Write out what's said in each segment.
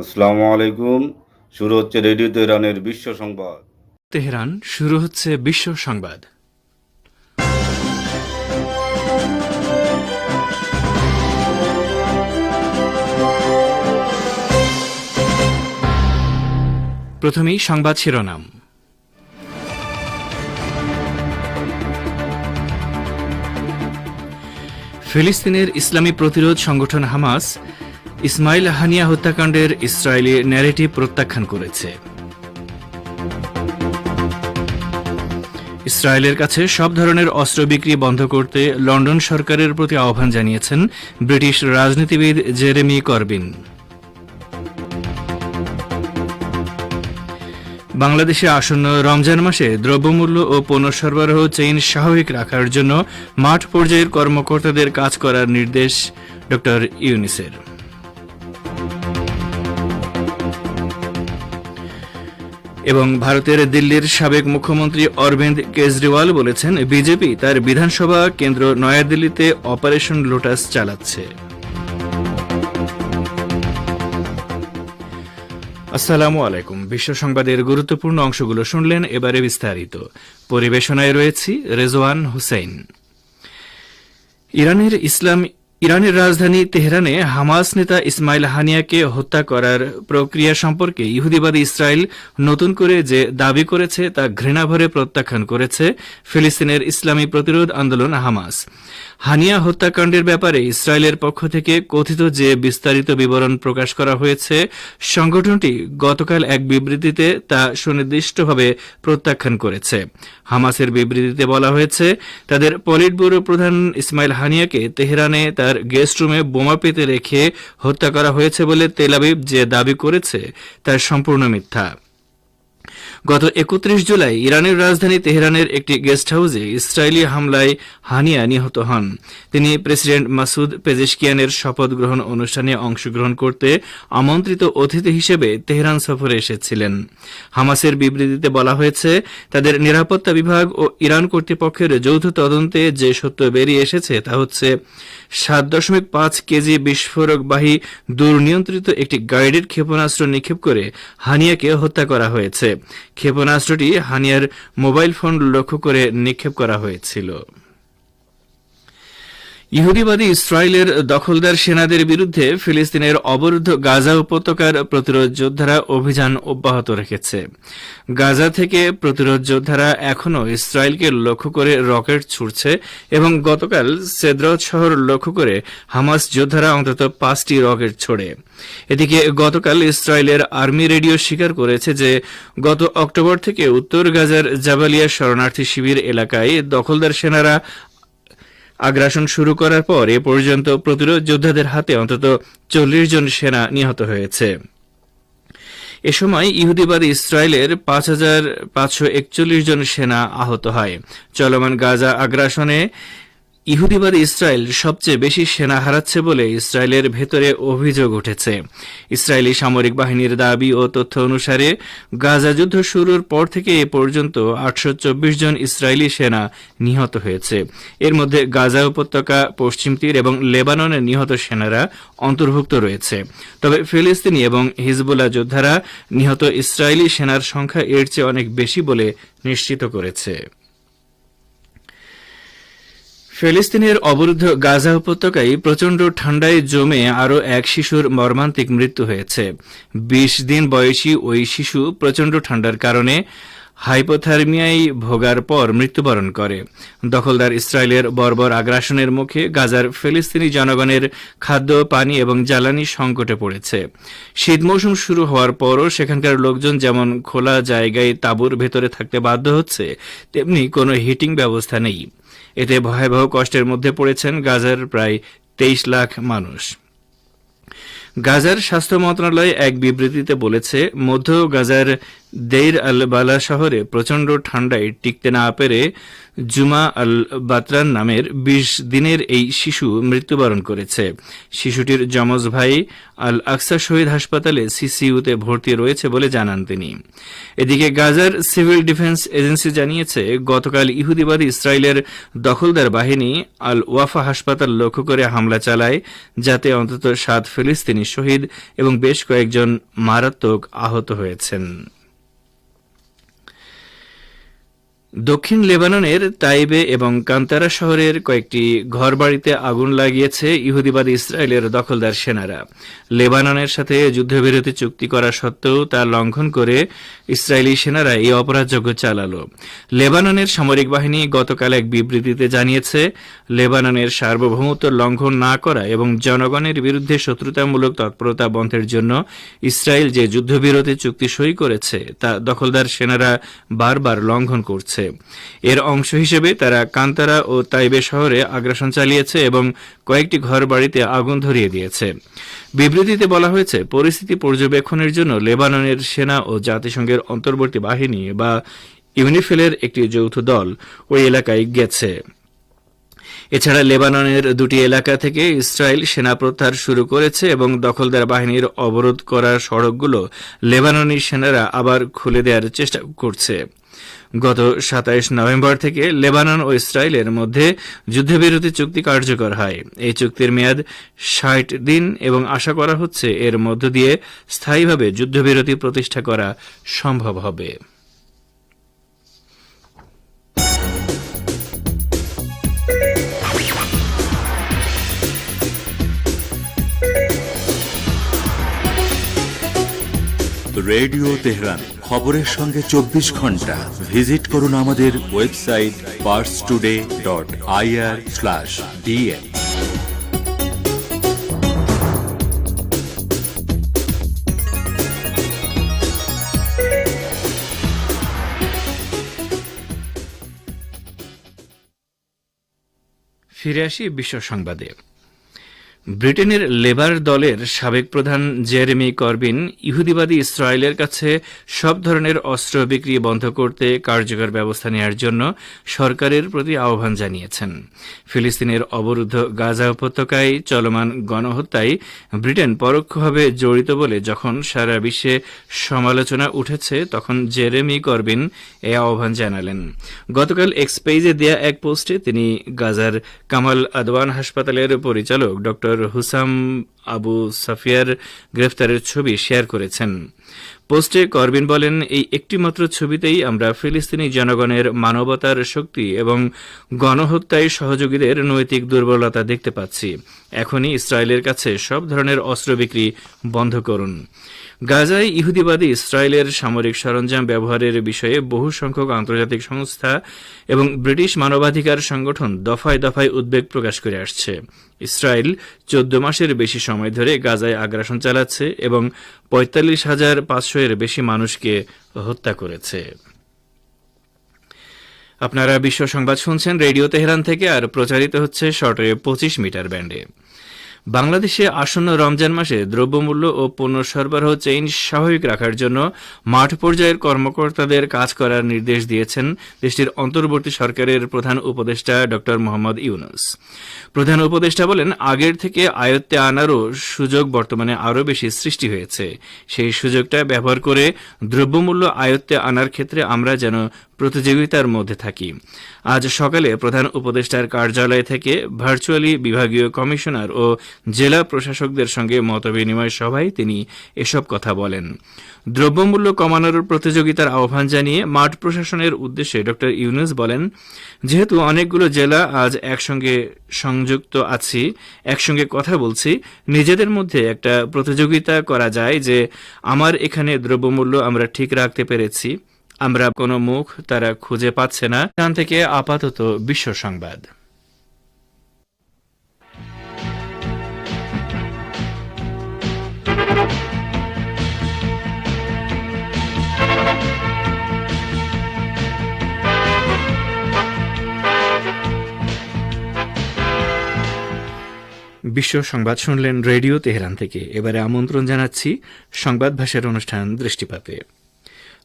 আসসালামু আলাইকুম। শুরু হচ্ছে রেডিও তেহরানের বিশ্ব সংবাদ। তেহরান, শুরু হচ্ছে বিশ্ব সংবাদ। প্রথমেই সংবাদ শিরোনাম। ফিলিস্তিনের ইসলামী প্রতিরোধ সংগঠন হামাস ইসমাইল হানিয়া হত্যাকাণ্ডের ইসরায়েলি ন্যারেটিভ প্রত্যাখ্যান করেছে। ইসরায়েলের কাছে সব ধরনের অস্ত্র বিক্রি বন্ধ করতে লন্ডন সরকারের প্রতি আহ্বান জানিয়েছেন ব্রিটিশ রাজনীতিবিদ জেরেমি করবিন। বাংলাদেশে আসন্ন রমজান মাসে দ্রব্যমূল্য ও পণ্য সরবরাহ চেইন স্বাভাবিক রাখার জন্য মাঠ পর্যায়ের কর্মকর্তাদের কাজ করার নির্দেশ ড ইউনিসের এবং ভারতের দিল্লির সাবেক মুখ্যমন্ত্রী অরবিন্দ কেজরিওয়াল বলেছেন, বিজেপি তার বিধানসভা কেন্দ্র নয়াদিল্লিতে অপারেশন লোটাস চালাচ্ছে। আসসালামু আলাইকুম। বিশ্ব সংবাদের গুরুত্বপূর্ণ অংশগুলো শুনলেন, এবারে বিস্তারিত। পরিবেশনায় রয়েছি রেজওয়ান হুসেইন। ইরানের ইসলাম ইরানের রাজধানী তেহরানে হামাস নেতা ইসমাইল হানিয়াকে হত্যা করার প্রক্রিয়া সম্পর্কে ইহুদিবাদী ইসরায়েল নতুন করে যে দাবি করেছে তা ঘৃণাভরে প্রত্যাখ্যান করেছে ফিলিস্তিনের ইসলামী প্রতিরোধ আন্দোলন হামাস। হানিয়া হত্যাকাণ্ডের ব্যাপারে ইসরায়েলের পক্ষ থেকে কথিত যে বিস্তারিত বিবরণ প্রকাশ করা হয়েছে, সংগঠনটি গতকাল এক বিবৃতিতে তা সুনির্দিষ্টভাবে প্রত্যাখ্যান করেছে। হামাসের বিবৃতিতে বলা হয়েছে, তাদের পলিট ব্যুরো প্রধান ইসমাইল হানিয়াকে তেহরানে তার গেস্ট রুমে বোমা পেতে রেখে হত্যা করা হয়েছে বলে তেলাবিব যে দাবি করেছে, তার সম্পূর্ণ মিথ্যা। গত একত্রিশ জুলাই ইরানের রাজধানী তেহরানের একটি গেস্ট হাউসে ইসরায়েলি হামলায় হানিয়া নিহত হন। তিনি প্রেসিডেন্ট মাসুদ পেজেশকিয়ানের শপথ গ্রহণ অনুষ্ঠানে অংশগ্রহণ করতে আমন্ত্রিত অতিথি হিসেবে তেহরান সফরে এসেছিলেন। হামাসের বিবৃতিতে বলা হয়েছে, তাদের নিরাপত্তা বিভাগ ও ইরান কর্তৃপক্ষের যৌথ তদন্তে যে সত্য বেরিয়ে এসেছে তা হচ্ছে, সাত দশমিক পাঁচ কেজি বিস্ফোরকবাহী দুর্নিয়ন্ত্রিত একটি গাইডেড ক্ষেপণাস্ত্র নিক্ষেপ করে হানিয়াকে হত্যা করা হয়েছে। ক্ষেপণাস্ত্রটি হানিয়ার মোবাইল ফোন লক্ষ্য করে নিক্ষেপ করা হয়েছিল। ইহুদিবাদী ইসরায়েলের দখলদার সেনাদের বিরুদ্ধে ফিলিস্তিনের অবরুদ্ধ গাজা উপত্যকার প্রতিরোধ যোদ্ধারা অভিযান অব্যাহত রেখেছে। গাজা থেকে প্রতিরোধ যোদ্ধারা এখনও ইসরায়েলকে লক্ষ্য করে রকেট ছুড়ছে এবং গতকাল সেদ্রত শহর লক্ষ্য করে হামাস যোদ্ধারা অন্তত পাঁচটি রকেট ছোড়ে। এদিকে গতকাল ইসরায়েলের আর্মি রেডিও স্বীকার করেছে যে, গত অক্টোবর থেকে উত্তর গাজার জাবালিয়া শরণার্থী শিবির এলাকায় দখলদার সেনারা আগ্রাসন শুরু করার পর এ পর্যন্ত প্রতিরোধ যোদ্ধাদের হাতে অন্তত চল্লিশ জন সেনা নিহত হয়েছে। এ সময় ইহুদিবাদী ইসরায়েলের পাঁচ হাজার পাঁচশো একচল্লিশ জন সেনা আহত হয়। চলমান গাজা আগ্রাসনে ইহুদিবাদী ইসরায়েল সবচেয়ে বেশি সেনা হারাচ্ছে বলে ইসরায়েলের ভেতরে অভিযোগ উঠেছে। ইসরায়েলি সামরিক বাহিনীর দাবি ও তথ্য অনুসারে গাজা যুদ্ধ শুরুর পর থেকে এ পর্যন্ত আটশো চব্বিশ জন ইসরায়েলি সেনা নিহত হয়েছে। এর মধ্যে গাজা উপত্যকা, পশ্চিম তীর এবং লেবাননের নিহত সেনারা অন্তর্ভুক্ত রয়েছে। তবে ফিলিস্তিনি এবং হিজবুল্লাহ যোদ্ধারা নিহত ইসরায়েলি সেনার সংখ্যা এর চেয়ে অনেক বেশি বলে নিশ্চিত করেছে। ফিলিস্তিনের অবরুদ্ধ গাজা উপত্যকায় প্রচণ্ড ঠান্ডায় জমে আরও এক শিশুর মর্মান্তিক মৃত্যু হয়েছে। বিশ দিন বয়সী ওই শিশু প্রচণ্ড ঠান্ডার কারণে হাইপোথার্মিয়ায় ভোগার পর মৃত্যুবরণ করে। দখলদার ইসরায়েলের বর্বর আগ্রাসনের মুখে গাজার ফিলিস্তিনি জনগণের খাদ্য, পানি এবং জ্বালানি সংকটে পড়েছে। শীত মৌসুম শুরু হওয়ার পরও সেখানকার লোকজন যেমন খোলা জায়গায় তাঁবুর ভেতরে থাকতে বাধ্য হচ্ছে, তেমনি কোনো হিটিং ব্যবস্থা নেই। এতে ভয়াবহ কষ্টের মধ্যে পড়েছেন গাজার প্রায় তেইশ লাখ মানুষ। গাজার স্বাস্থ্য মন্ত্রণালয় এক বিবৃতিতে বলেছে, মধ্য গাজার দেইর আল বালা শহরে প্রচণ্ড ঠান্ডায় টিকতে না পেরে জুমা আল বাতরান নামের বিশ দিনের এই শিশু মৃত্যুবরণ করেছে। শিশুটির যমজ ভাই আল আকসা শহীদ হাসপাতালে সিসিইউতে ভর্তি রয়েছে বলে জানান তিনি। এদিকে গাজার সিভিল ডিফেন্স এজেন্সি জানিয়েছে, গতকাল ইহুদিবাদী ইসরায়েলের দখলদার বাহিনী আল ওয়াফা হাসপাতাল লক্ষ্য করে হামলা চালায়, যাতে অন্তত সাত ফিলিস্তিনি শহীদ এবং বেশ কয়েকজন মারাত্মক আহত হয়েছেন। দক্ষিণ লেবাননের তাইবে এবং কান্তারা শহরের কয়েকটি ঘরবাড়িতে আগুন লাগিয়েছে ইহুদিবাদী ইসরায়েলের দখলদার সেনারা। লেবাননের সাথে যুদ্ধবিরতি চুক্তি করা সত্ত্বেও তা লঙ্ঘন করে ইসরায়েলি সেনারা এই অপরাধযোগ্য চালাল। লেবাননের সামরিক বাহিনী গতকাল এক বিবৃতিতে জানিয়েছে, লেবাননের সার্বভৌমত্ব লঙ্ঘন না করা এবং জনগণের বিরুদ্ধে শত্রুতামূলক তৎপরতা বন্ধের জন্য ইসরায়েল যে যুদ্ধবিরতি চুক্তি সই করেছে, তা দখলদার সেনারা বারবার লঙ্ঘন করছে। এর অংশ হিসেবে তারা কান্তারা ও তাইবে শহরে আগ্রাসন চালিয়েছে এবং কয়েকটি ঘর বাড়িতে আগুন ধরিয়ে দিয়েছে। বিবৃতিতে বলা হয়েছে, পরিস্থিতি পর্যবেক্ষণের জন্য লেবাননের সেনা ও জাতিসংঘের অন্তর্বর্তী বাহিনী বা ইউনিফিলের একটি যৌথ দল ওই এলাকায় গেছে। এছাড়া লেবাননের দুটি এলাকা থেকে ইসরায়েল সেনা প্রত্যাহার শুরু করেছে এবং দখলদার বাহিনীর অবরোধ করা সড়কগুলো লেবাননি সেনারা আবার খুলে দেওয়ার চেষ্টা করছে। গত সাতাইশ নভেম্বর থেকে লেবানন ও ইসরায়েলের মধ্যে যুদ্ধবিরতি চুক্তি কার্যকর হয়। এই চুক্তির মেয়াদ ষাট দিন এবং আশা করা হচ্ছে এর মধ্য দিয়ে স্থায়ীভাবে যুদ্ধবিরতি প্রতিষ্ঠা করা সম্ভব হবে। Radio Tehran. খবরের সঙ্গে চব্বিশ ঘণ্টা। ভিজিট করুন আমাদের website Pars today dot IR slash ফিরে আসি বিশ্ব সংবাদে। ব্রিটেনের লেবার দলের সাবেক প্রধান জেরেমি করবিন ইহুদিবাদী ইসরায়েলের কাছে সব ধরনের অস্ত্র বিক্রি বন্ধ করতে কার্যকর ব্যবস্থা নেওয়ার জন্য সরকারের প্রতি আহ্বান জানিয়েছেন। ফিলিস্তিনের অবরুদ্ধ গাজা উপত্যকায় চলমান গণহত্যায় ব্রিটেন পরোক্ষভাবে জড়িত বলে যখন সারা বিশ্বে সমালোচনা উঠেছে, তখন জেরেমি করবিন এ আহ্বান জানালেন। গতকাল এক্সপেজে দেয়া এক পোস্টে তিনি গাজার কামাল আদওয়ান হাসপাতালের পরিচালক ড হুসাম আবু সাফিয়ার গ্রেফতারের ছবি শেয়ার করেছেন। পোস্টে করবিন বলেন, এই একটিমাত্র ছবিতেই আমরা ফিলিস্তিনি জনগণের মানবতার শক্তি এবং গণহত্যায় সহযোগীদের নৈতিক দুর্বলতা দেখতে পাচ্ছি। এখনই ইসরায়েলের কাছে সব ধরনের অস্ত্র বিক্রি বন্ধ করুন। গাজায় ইহুদিবাদী ইসরায়েলের সামরিক সরঞ্জাম ব্যবহারের বিষয়ে বহু সংখ্যক আন্তর্জাতিক সংস্থা এবং ব্রিটিশ মানবাধিকার সংগঠন দফায় দফায় উদ্বেগ প্রকাশ করে আসছে। ইসরায়েল চোদ্দ মাসের বেশি সময় ধরে গাজায় আগ্রাসন চালাচ্ছে এবং পঁয়তাল্লিশ হাজার পাঁচশো এর বেশি মানুষকে হত্যা করেছে। আপনারা বিশ্ব সংবাদ শুনছেন রেডিও তেহরান থেকে, আর প্রচারিত হচ্ছে শর্টওয়ে পঁচিশ মিটার ব্যান্ডে। বাংলাদেশে আসন্ন রমজান মাসে দ্রব্যমূল্য ও পণ্য সরবরাহ চেইন স্বাভাবিক রাখার জন্য মাঠ পর্যায়ের কর্মকর্তাদের কাজ করার নির্দেশ দিয়েছেন দেশটির অন্তর্বর্তী সরকারের প্রধান উপদেষ্টা ড মোহাম্মদ ইউনুস। প্রধান উপদেষ্টা বলেন, আগের থেকে আয়ত্তে আনারও সুযোগ বর্তমানে আরও বেশি সৃষ্টি হয়েছে। সেই সুযোগটা ব্যবহার করে দ্রব্যমূল্য আয়ত্তে আনার ক্ষেত্রে আমরা যেন প্রতিযোগিতার মধ্যে থাকি। আজ সকালে প্রধান উপদেষ্টার কার্যালয় থেকে ভার্চুয়ালি বিভাগীয় কমিশনার ও জেলা প্রশাসকদের সঙ্গে মতবিনিময় সভায় তিনি এসব কথা বলেন। দ্রব্যমূল্য কমানোর প্রতিযোগিতার আহ্বান জানিয়ে মাঠ প্রশাসনের উদ্দেশ্যে ড. ইউনুস বলেন, যেহেতু অনেকগুলো জেলা আজ একসঙ্গে সংযুক্ত আছি, একসঙ্গে কথা বলছি, নিজেদের মধ্যে একটা প্রতিযোগিতা করা যায় যে আমার এখানে দ্রব্যমূল্য আমরা ঠিক রাখতে পেরেছি। আমরা কোনো মুখ তারা খুঁজে পাচ্ছে না। এখান থেকে আপাতত বিশ্ব সংবাদ। বিশ্ব সংবাদ শুনলেন রেডিও তেহরান থেকে। এবারে আমন্ত্রণ জানাচ্ছি সংবাদ ভাষার অনুষ্ঠান দৃষ্টিপাতে।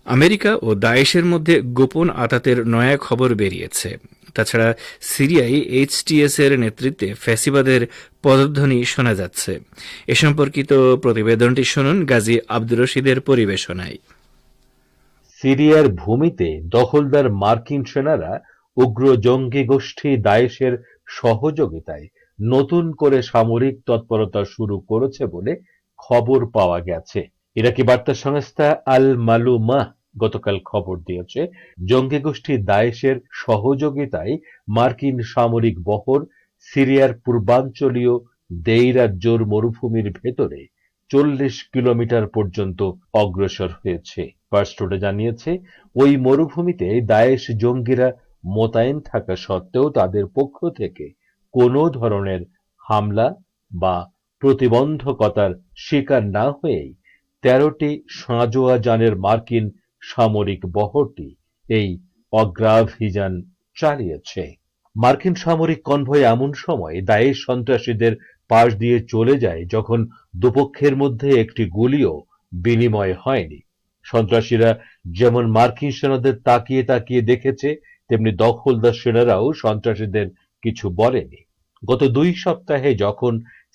আমেরিকা ও দায়েশের মধ্যে গোপন আতাতের নয়া খবর বেরিয়েছে। তাছাড়া সিরিয়ায় এইচটিএস এর নেতৃত্বে ফ্যাসিবাদের পদধ্বনি শোনা যাচ্ছে। এ সম্পর্কিত প্রতিবেদনটি শুনুন গাজী আব্দুর রশিদের পরিবেশনায়। সিরিয়ার ভূমিতে দখলদার মার্কিন সেনারা উগ্র জঙ্গি গোষ্ঠী দায়েশের সহযোগিতায় নতুন করে সামরিক তৎপরতা শুরু করেছে বলে খবর পাওয়া গেছে। ইরাকি বার্তা সংস্থা আল মালুমাহ গতকাল খবর দিয়েছে? জঙ্গি গোষ্ঠী দায়েশের সহযোগিতায় মার্কিন সামরিক বহর সিরিয়ার পূর্বাঞ্চলীয় দেইরা জোর মরুভূমির ভেতরে চল্লিশ কিলোমিটার পর্যন্ত অগ্রসর হয়েছে। পার্সটোডে জানিয়েছে, ওই মরুভূমিতে দায়েশ জঙ্গিরা মোতায়েন থাকা সত্ত্বেও তাদের পক্ষ থেকে কোনো ধরনের হামলা বা প্রতিবন্ধকতার শিকার না হয়েই তেরোটি সাঁজোয়া যানের মার্কিন সামরিক বহরটি এই অগ্রাভিযান চালিয়েছে। মার্কিন সামরিক কনভয় এমন সময় দায়েশ সন্ত্রাসীদের পাশ দিয়ে চলে যায় যখন দুপক্ষের মধ্যে একটি গুলিও বিনিময় হয়নি। সন্ত্রাসীরা যেমন মার্কিন সেনাদের তাকিয়ে তাকিয়ে দেখেছে, তেমনি দখলদার সেনারাও সন্ত্রাসীদের কিছু বলেনি। গত দুই সপ্তাহে যখন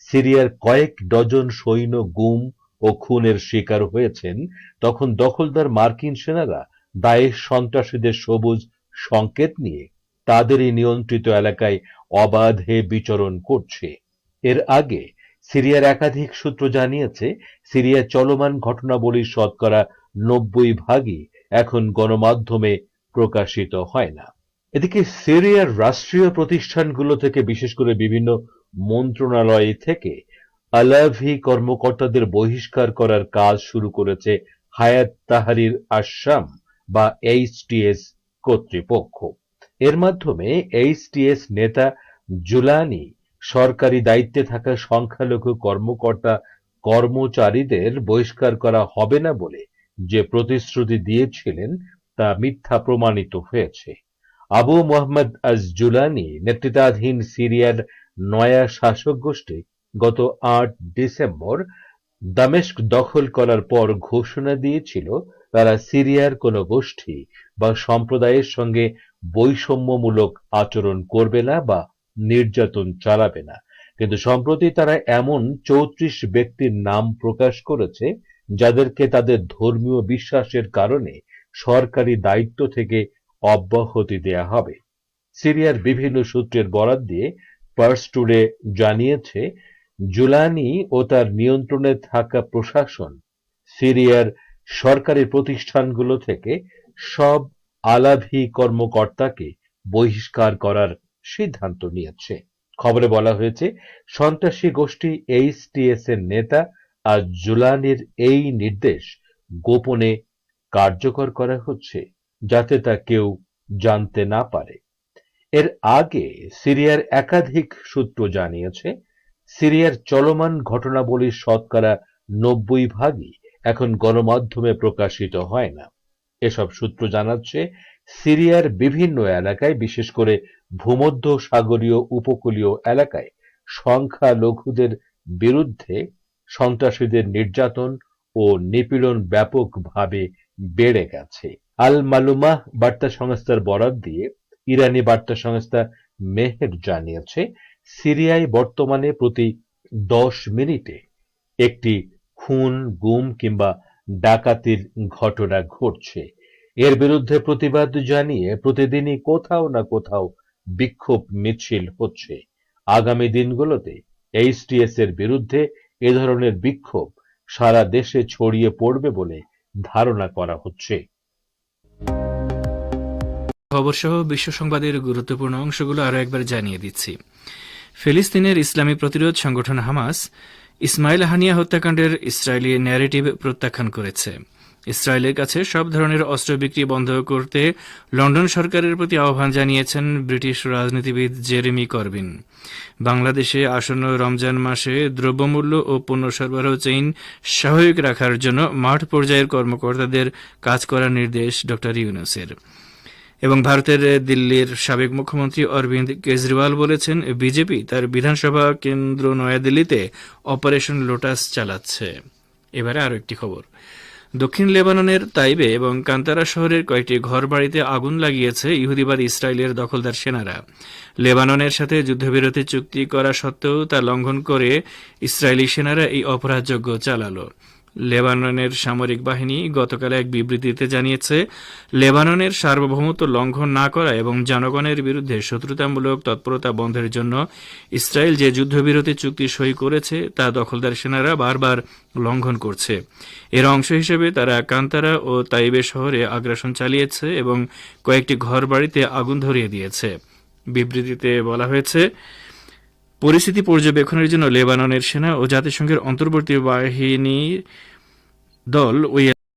সিরিয়ার কয়েক ডজন সৈন্য গুম ও খুনের শিকার হয়েছেন, তখন দখলদার মার্কিন সেনারা দায়েশ সন্ত্রাসীদের সবুজ সংকেত নিয়ে তাদেরই নিয়ন্ত্রিত এলাকায় অবাধে বিচরণ করছে। এর আগে সিরিয়ার একাধিক সূত্র জানিয়েছে সিরিয়ার চলমান ঘটনাবলীর শতকরা নব্বই ভাগই এখন গণমাধ্যমে প্রকাশিত হয় না। এদিকে সিরিয়ার রাষ্ট্রীয় প্রতিষ্ঠানগুলো থেকে, বিশেষ করে বিভিন্ন মন্ত্রণালয় থেকে আলাভি কর্মকর্তাদের বহিষ্কার করার কাজ শুরু করেছে হায়াত তাহারির আসাম বা এইচটিএস কর্তৃপক্ষ। এর মাধ্যমে এইচটিএস নেতা জুলানি সরকারি দায়িত্বে থাকা সংখ্যালঘু কর্মকর্তা কর্মচারীদের বহিষ্কার করা হবে না বলে যে প্রতিশ্রুতি দিয়েছিলেন তা মিথ্যা প্রমাণিত হয়েছে। আবু মোহাম্মদ আজ জুলানি নেতৃত্বাধীন সিরিয়ার নয়া শাসক গোষ্ঠী গত আট ডিসেম্বর দামেস্ক দখল করার পর ঘোষণা দিয়েছিল তারা সিরিয়ার কোনো গোষ্ঠী বা সম্প্রদায়ের সঙ্গে বৈষম্যমূলক আচরণ করবে না বা নির্যাতন চালাবে না। কিন্তু সম্প্রতি তারা এমন চৌত্রিশ ব্যক্তির নাম প্রকাশ করেছে যাদেরকে তাদের ধর্মীয় বিশ্বাসের কারণে সরকারি দায়িত্ব থেকে অব্যাহতি দেয়া হবে। সিরিয়ার বিভিন্ন সূত্রের বরাত দিয়ে পার্স টুডে জানিয়েছে জুলানি ও তার নিয়ন্ত্রণে থাকা প্রশাসন সিরিয়ার সরকারি প্রতিষ্ঠানগুলো থেকে সব আলাভি কর্মকর্তাকে বহিষ্কার করার সিদ্ধান্ত নিয়েছে। খবরে বলা হয়েছে, সন্ত্রাসী গোষ্ঠী এইচটিএস এর নেতা আর জুলানির এই নির্দেশ গোপনে কার্যকর করা হচ্ছে যাতে তা কেউ জানতে না পারে। এর আগে সিরিয়ার একাধিক সূত্র জানিয়েছে সিরিয়ার চলমান ঘটনাবলীর শতকরা নব্বই ভাগই এখন গণমাধ্যমে প্রকাশিত হয় না। এসব সূত্র জানাচ্ছে, সিরিয়ার বিভিন্ন এলাকায়, বিশেষ করে ভূমধ্য সাগরীয় উপকূলীয় এলাকায়, সংখ্যালঘুদের বিরুদ্ধে সন্ত্রাসীদের নির্যাতন ও নিপীড়ন ব্যাপকভাবে বেড়ে গেছে। আল মালুমাহ বার্তা সংস্থার বরাত দিয়ে ইরানি বার্তা সংস্থা মেহের জানিয়েছে সিরিয়ায় বর্তমানে প্রতি দশ মিনিটে একটি খুন, গুম কিংবা ডাকাতির ঘটনা ঘটছে। এর বিরুদ্ধে প্রতিবাদ জানিয়ে প্রতিদিনই কোথাও না কোথাও বিক্ষোভ মিছিল হচ্ছে। আগামী দিনগুলোতে এইচটিএস এর বিরুদ্ধে এ ধরনের বিক্ষোভ সারা দেশে ছড়িয়ে পড়বে বলে ধারণা করা হচ্ছে। খবর সহ বিশ্ব সংবাদের গুরুত্বপূর্ণ অংশগুলো আরও একবার জানিয়ে দিচ্ছি। ফিলিস্তিনের ইসলামী প্রতিরোধ সংগঠন হামাস, ইসমাইল হানিয়া হত্যাকাণ্ডের ইসরায়েলি ন্যারেটিভ প্রত্যাখ্যান করেছে। ইসরায়েলের কাছে সব ধরনের অস্ত্র বিক্রি বন্ধ করতে লন্ডন সরকারের প্রতি আহ্বান জানিয়েছেন ব্রিটিশ রাজনীতিবিদ জেরেমি করবিন। বাংলাদেশে আসন্ন রমজান মাসে দ্রব্যমূল্য ও পণ্য সরবরাহ চেইন স্বাভাবিক রাখার জন্য মাঠ পর্যায়ের কর্মকর্তাদের কাজ করার নির্দেশ ড ইউনুসের। এবং ভারতের দিল্লির সাবেক মুখ্যমন্ত্রী অরবিন্দ কেজরিওয়াল বলেছেন, বিজেপি তার বিধানসভা কেন্দ্র নয়াদিল্লিতে অপারেশন লোটাস চালাচ্ছে। এবারে আরও একটি খবর। দক্ষিণ লেবাননের তাইবে এবং কান্তারা শহরের কয়েকটি ঘরবাড়িতে আগুন লাগিয়েছে ইহুদিবাদ ইসরায়েলের দখলদার সেনারা। লেবাননের সাথে যুদ্ধবিরতি চুক্তি করা সত্ত্বেও তা লঙ্ঘন করে ইসরায়েলি সেনারা এই অপরাধযোগ্য চালালো। লেবাননের সামরিক বাহিনী গতকাল এক বিবৃতিতে জানিয়েছে, লেবাননের সার্বভৌমত্ব লঙ্ঘন না করা এবং জনগণের বিরুদ্ধে শত্রুতামূলক তৎপরতা বন্ধের জন্য ইসরায়েল যে যুদ্ধবিরতি চুক্তি সই করেছে, তা দখলদার সেনারা বারবার লঙ্ঘন করছে। এর অংশ হিসেবে তারা কান্তারা ও তাইবে শহরে আগ্রাসন চালিয়েছে এবং কয়েকটি ঘরবাড়িতে আগুন ধরিয়ে দিয়েছে। বিবৃতিতে বলা হয়েছে পরিস্থিতি পর্যবেক্ষণের জন্য লেবাননের সেনা ও জাতিসংঘের অন্তর্বর্তী বাহিনী দল ওই